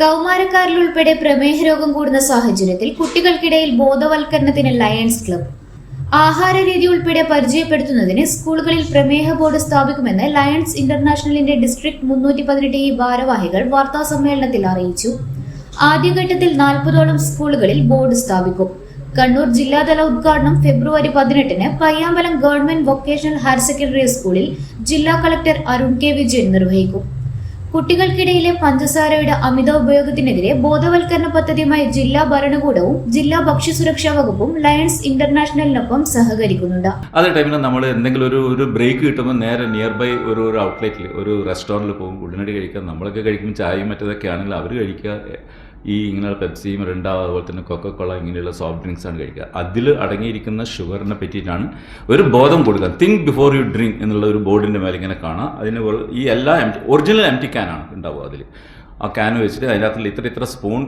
കൗമാരക്കാരിൽ ഉൾപ്പെടെ പ്രമേഹ രോഗം കൂടുന്ന സാഹചര്യത്തിൽ കുട്ടികൾക്കിടയിൽ ബോധവൽക്കരണത്തിന് ലയൺസ് ക്ലബ് ആഹാര രീതി ഉൾപ്പെടെ പരിചയപ്പെടുത്തുന്നതിന് സ്കൂളുകളിൽ പ്രമേഹ ബോർഡ് സ്ഥാപിക്കുമെന്ന് ലയൺസ് ഇന്റർനാഷണലിന്റെ ഡിസ്ട്രിക്ട് മുന്നൂറ്റി പതിനെട്ട് ഇ ഭാരവാഹികൾ വാർത്താ സമ്മേളനത്തിൽ അറിയിച്ചു. ആദ്യഘട്ടത്തിൽ നാൽപ്പതോളം സ്കൂളുകളിൽ ബോർഡ് സ്ഥാപിക്കും. കണ്ണൂർ ജില്ലാതല ഉദ്ഘാടനം ഫെബ്രുവരി പതിനെട്ടിന് Payyambalam government vocational higher secondary സ്കൂളിൽ ജില്ലാ കളക്ടർ അരുൺ കെ വിജയൻ നിർവഹിക്കും. കുട്ടികൾക്കിടയിലെ പഞ്ചസാരയുടെ അമിത ഉപയോഗത്തിനെതിരെ ബോധവൽക്കരണ പദ്ധതിയുമായി ജില്ലാ ഭരണകൂടവും ജില്ലാ ഭക്ഷ്യസുരക്ഷാ വകുപ്പും ലയൺസ് ഇന്റർനാഷണലിനൊപ്പം സഹകരിക്കുന്നുണ്ട്. അതേ ടൈമിൽ നമ്മൾ എന്തെങ്കിലും ഒരു ഒരു ബ്രേക്ക് കിട്ടുമ്പോൾ നേരെ നിയർ ബൈ ഒരു ഒരു ഔട്ട്ലെറ്റിൽ ഒരു റെസ്റ്റോറന്റിൽ പോകും ഉടനടി കഴിക്കാം നമ്മളൊക്കെ കഴിക്കുമ്പോൾ ചായയും മറ്റതൊക്കെ ആണെങ്കിൽ അവർ കഴിക്കുക. ഈ ഇങ്ങനെയുള്ള പെപ്സി മിറിണ്ട അതുപോലെ തന്നെ കൊക്കക്കോള ഇങ്ങനെയുള്ള സോഫ്റ്റ് ഡ്രിങ്ക്സ് ആണ് കഴിക്കുക. അതിൽ അടങ്ങിയിരിക്കുന്ന ഷുഗറിനെ പറ്റിയിട്ടാണ് ഒരു ബോധം കൊടുക്കുക. തിങ്ക് ബിഫോർ യു ഡ്രിങ്ക് എന്നുള്ള ഒരു ബോർഡിന്റെ മേലെ ഇങ്ങനെ കാണാം. അതിന് ഈ എല്ലാ ഒറിജിനൽ എം ടി ക്യാനാണ് ഉണ്ടാവുക അതിൽ ആ ക്യാൻ വെച്ചിട്ട് അതിനകത്തിൽ ഇത്ര ഇത്ര സ്പൂൺ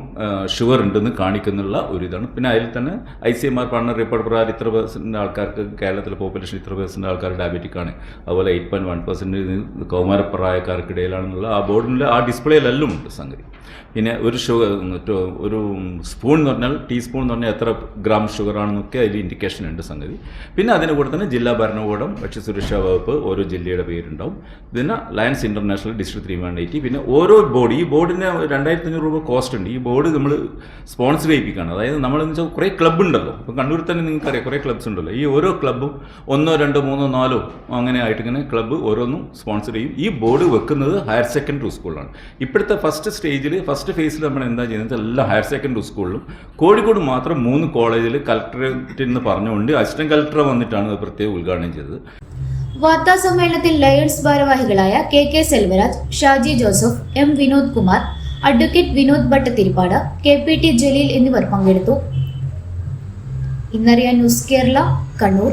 ഷുഗർ ഉണ്ടെന്ന് കാണിക്കുന്നുള്ള ഒരു ഇതാണ് പിന്നെ അതിൽ തന്നെ ഐ സി എം ആർ പറഞ്ഞ റിപ്പോർട്ട് പ്രകാരം ഇത്ര പെർസെന്റ് ആൾക്കാർക്ക് കേരളത്തിലെ പോപ്പുലേഷൻ ഇത്ര പെർസെന്റ് ആൾക്കാർ ഡയബറ്റിക് ആണ്. അതുപോലെ എയ്റ്റ് പോയിന്റ് വൺ പെർസെന്റ് കൗമാരപ്രായക്കാർക്കിടയിലാണെന്നുള്ള ആ ബോർഡിൽ ആ ഡിസ്പ്ലേയിലെല്ലാം ഉണ്ട് സംഗതി. പിന്നെ ഒരു ഷുഗർ ഒരു സ്പൂൺ എന്ന് പറഞ്ഞാൽ ടീസ്പൂൺ എന്ന് പറഞ്ഞാൽ എത്ര ഗ്രാം ഷുഗർ ആണെന്നൊക്കെ അതിൽ ഇൻഡിക്കേഷൻ ഉണ്ട് സംഗതി. പിന്നെ അതിന് കൂടെ തന്നെ ജില്ലാ ഭരണകൂടം ഭക്ഷ്യസുരക്ഷാ വകുപ്പ് ഓരോ ജില്ലയുടെ പേരുണ്ടാവും. പിന്നെ lions international district three one eighty പിന്നെ ഓരോ ബോഡി ഈ ബോർഡിന് രണ്ടായിരത്തി അഞ്ഞൂറ് രൂപ കോസ്റ്റ് ഉണ്ട്. ഈ ബോർഡ് നമ്മൾ സ്പോൺസർ ചെയ്യിപ്പിക്കുകയാണ്. അതായത് നമ്മളെന്ന് വെച്ചാൽ കുറേ ക്ലബ്ബ് ഉണ്ടല്ലോ. ഇപ്പോൾ കണ്ണൂരിൽ തന്നെ നിങ്ങൾക്കറിയാം കുറേ ക്ലബ്സ് ഉണ്ടല്ലോ. ഈ ഓരോ ക്ലബ്ബും ഒന്നോ രണ്ടോ മൂന്നോ നാലോ അങ്ങനെ ആയിട്ട് ഇങ്ങനെ ക്ലബ്ബ് ഓരോന്നും സ്പോൺസർ ചെയ്യും. ഈ ബോർഡ് വെക്കുന്നത് ഹയർ സെക്കൻഡറി സ്കൂളിലാണ് ഇപ്പോഴത്തെ ഫസ്റ്റ് സ്റ്റേജിൽ ഫസ്റ്റ് ഫേസിൽ നമ്മൾ എന്താ ചെയ്യുന്നത്? എല്ലാ ഹയർ സെക്കൻഡറി സ്കൂളിലും കോഴിക്കോട് മാത്രം മൂന്ന് കോളേജിൽ കളക്ടറേറ്റിൽ നിന്ന് പറഞ്ഞുകൊണ്ട് അസിസ്റ്റന്റ് കളക്ടർ വന്നിട്ടാണ് പ്രത്യേകം ഉദ്ഘാടനം ചെയ്തത്. വാർത്താ സമ്മേളനത്തിൽ ലയൺസ് ഭാരവാഹികളായ K K Selvaraj Shaji Joseph M Vinod Kumar advocate Vinod Bhattathiripad K P T Jaleel എന്നിവർ പങ്കെടുത്തു. ഇന്നറിയാൻ ന്യൂസ് കേരള കണ്ണൂർ.